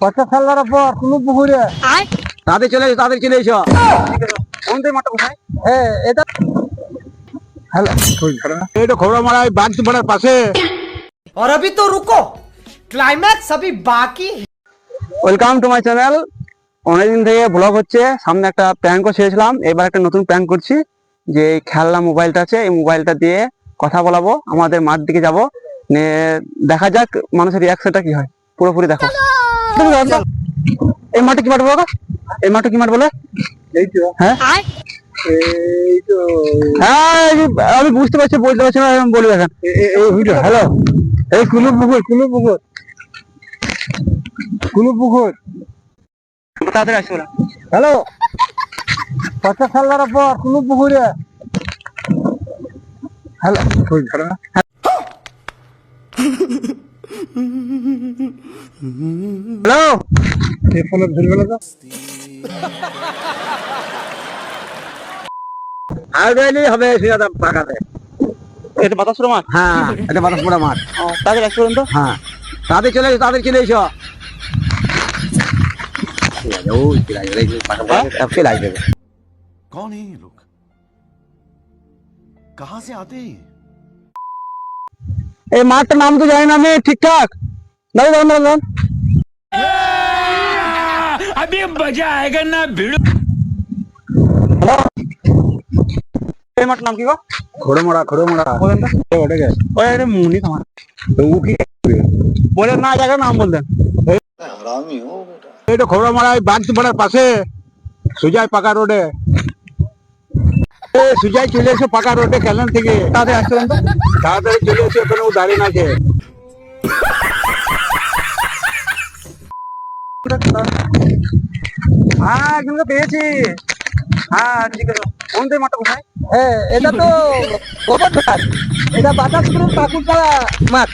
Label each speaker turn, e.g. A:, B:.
A: পচা ফেলার পর কোনো পুকুরে
B: তাদের চলে এসো তাদের চলে এসো কোন মাঠটা কোথায়
A: হ্যাঁ এটা হ্যালো
B: এটা খবরা মারা বাগচুপাড়ার পাশে
C: और अभी तो रुको क्लाइमैक्स अभी बाकी है
B: ওয়েলকাম টু মাই চ্যানেল অনেকদিন থেকে ব্লগ হচ্ছে সামনে একটা প্র্যাঙ্কও ছেড়েছিলাম এবার একটা নতুন প্র্যাঙ্ক করছি যে এই খেলনা মোবাইলটা আছে এই মোবাইলটা দিয়ে কথা বলাবো আমাদের মাঠ দিকে যাব দেখা যাক মানুষের রিয়াকশনটা কি হয় পুরোপুরি দেখো এই মাঠে কি মাঠ বলো এই মাঠে কি মাঠ বলে?
A: এই তো
B: হ্যাঁ
A: এই তো
B: হ্যাঁ আমি বুঝতে পারছি বলতে পারছি না আমি বলি এখন। হ্যালো
A: এই কুলু পুকুর কুলু পুকুর। কুলু পুকুর।
B: তাড়াতাড়ি আসবে
A: হ্যালো পর কোনো পুকুরে। Hello
B: হ্যালো
A: এই ফোনে ধরবে না তো
B: আর রইলেই হবে সিরাদা পাকাতে এটা বাতাসপুরা মাঠ হ্যাঁ এটা বাতাসপুরা মাঠ তাদের রেস্টুরেন্ট তো হ্যাঁ তাদের চলে এসো তাদের চলে এসো কে লাগবে
D: कौन है ये लोग कहां से आते हैं ये?
B: এই মাঠটার নাম তো জানি না আমি ঠিকঠাক। দাদা দাদা দাদা এই মাঠটার নাম কি গো?
A: খড়মড়া খড়মড়া।
B: বলেন তো।
A: ওটা কে?
B: ওই একটা মুনি তোমার।
A: তো ও কি?
B: বলে না জায়গার নাম বলতেন
A: এটা খবরা মারা বাগচুপাড়ার পাশে। সুজয় পাকা রোডে। এ সুজয় চলে এসে পাকা রোডে খেলেন থেকে।
B: তাদের রেস্টুরেন্ট তো?
A: তাড়াতাড়ি চলে এসে ওখানে ও দাঁড়িয়ে আছে।
B: হ্যাঁ পেয়েছি। হ্যাঁ ঠিক আছে কোন
A: হ্যাঁ এটা তো এটা বাতাসপুরের পাকুড়পাড়া মাঠ।